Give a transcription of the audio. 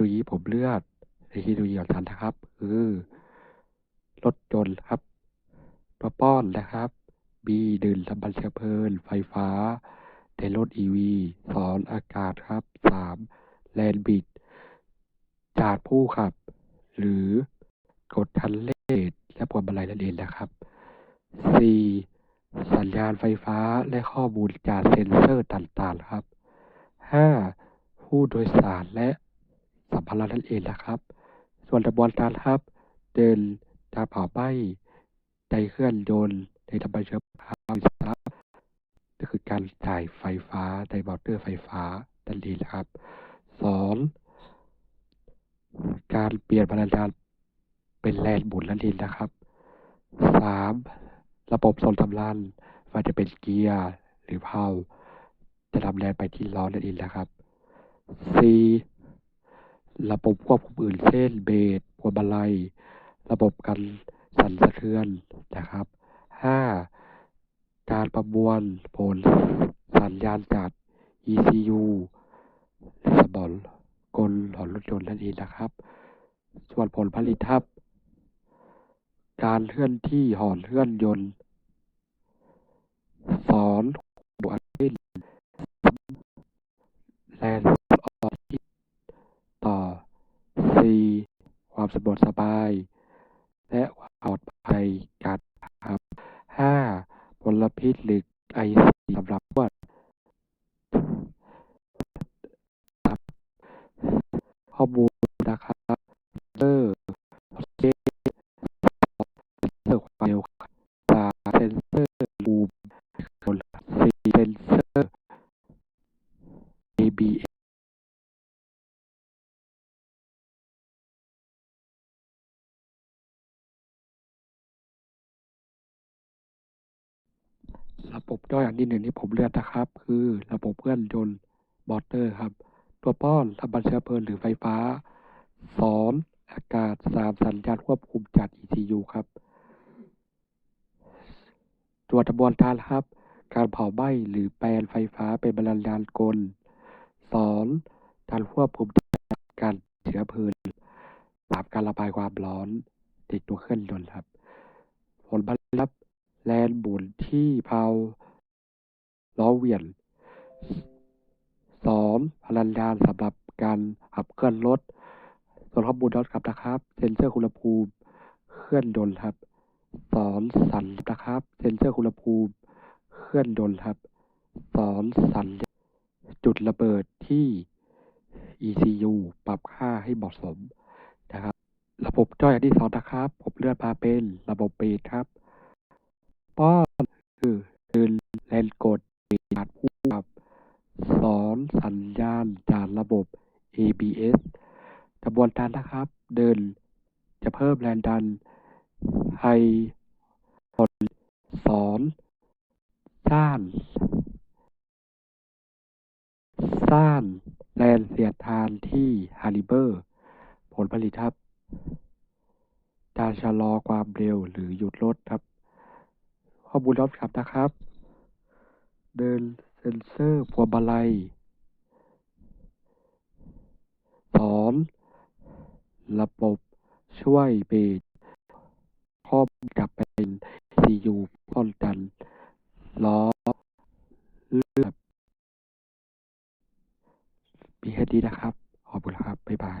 โนโลยีผมเลือกเทคโนโลยีของฉันนะครับ คือรถยนต์ครับตัวป้อนนะครับ B ดื่นน้ำมันเชื้อเพลิงไฟฟ้าในรถ EV สองอากาศครับสามแลนบิด จากผู้ขับ หรือกดคันเร่งและพวงมาลัยนั่นเองนะครับ 4. สัญญาณไฟฟ้าและข้อมูลจากเซ็นเซอร์ต่างๆครับ 5. ผู้โดยสารและ สัมภาระนั่นเองนะครับ ส่วนกระบวนการครับเดินทาเผาไหม้ในเครื่องยนต์ในธรรมเชื้อเพลิงสาระก็คือการจ่ายไฟฟ้าในมอเตอร์ไฟฟ้านั่นเองนะครับ 2. การเปลี่ยนพลังงานเป็นแรงหมุนนั่นเองนะครับ 3. ระบบส่งกำลังว่าจะเป็นเกียร์หรือเพาจะนำแรงไปที่ล้อนั่นเองนะครับ 4. ระบบควบคุมอื่นเช่นเบรกพวงมาลัย ระบบการสั่นสะเทือนนะครับ 5. การประมวลผลสัญญาณจาก ECU หรือสมองกลของรถยนต์นั่นเองนะครับ ส่วนผลผลิตครับ การเคลื่อนที่หอนเคลื่อนยนต์ สอนบวกเล่นแลนออทิต่อ 4. ความ สะดวกสบาย และความปลอดภัยการขับ 5. มลพิษหรือไอซีสำหรับพวกข้อมูลนะครับเซอร์เซนเซอร์ความเร็วสามเซนเซอร์บูมสี่เซนเซ ระบบย่อยอันที่หนึ่งที่ผมเลือกนะครับ คือระบบเครื่องยนต์มอเตอร์ครับ ตัวป้อนน้ำมันเชื้อเพลิงหรือไฟฟ้าสองอากาศสามสัญญาณควบคุมจาก ECU ครับตัวกระบวนการครับ การเผาไหม้หรือแปลงไฟฟ้าเป็นพลังงานกลสองการควบคุมการเชื้อเพลิงสามการระบายความร้อนในตัวเครื่องยนต์ครับ ผลผลิตครับ แลนหมุนที่เพาล้อเวียงสองพลังงานสำหรับการขับเคลื่อนรถส่วนข้อมูลรถครับนะครับ เซ็นเซอร์คุณภูมิ เคลื่อนยนต์ครับ สอนสันนะครับ เซ็นเซอร์คุณภูมิ เคลื่อนยนต์ครับ สอนสันจุดระเบิดที่ ECU ปรับค่าให้เหมาะสมนะครับ ระบบย่อยอันที่สองนะครับ ผมเลือกมาเป็นระบบเบรกครับ ป้อคือคือแลนกดจากผู้ขับ สอนสัญญาณจากระบบ ABS กระบวนการนะครับ เดินจะเพิ่มแรงดันให้ผลสอนสร้างสร้างแรงเสียดทานที่ฮาริเบอร์ ผลผลิตครับ การชะลอความเร็วหรือหยุดรถครับ ข้อมูลรับครับนะครับ เดินเซนเซอร์พวงมาลัยสองระบบช่วยเบรกข้อมกลับเป็น CU ป้องกันล้อเลือดมีแค่นี้นะครับ ขอบคุณครับ บ๊ายบาย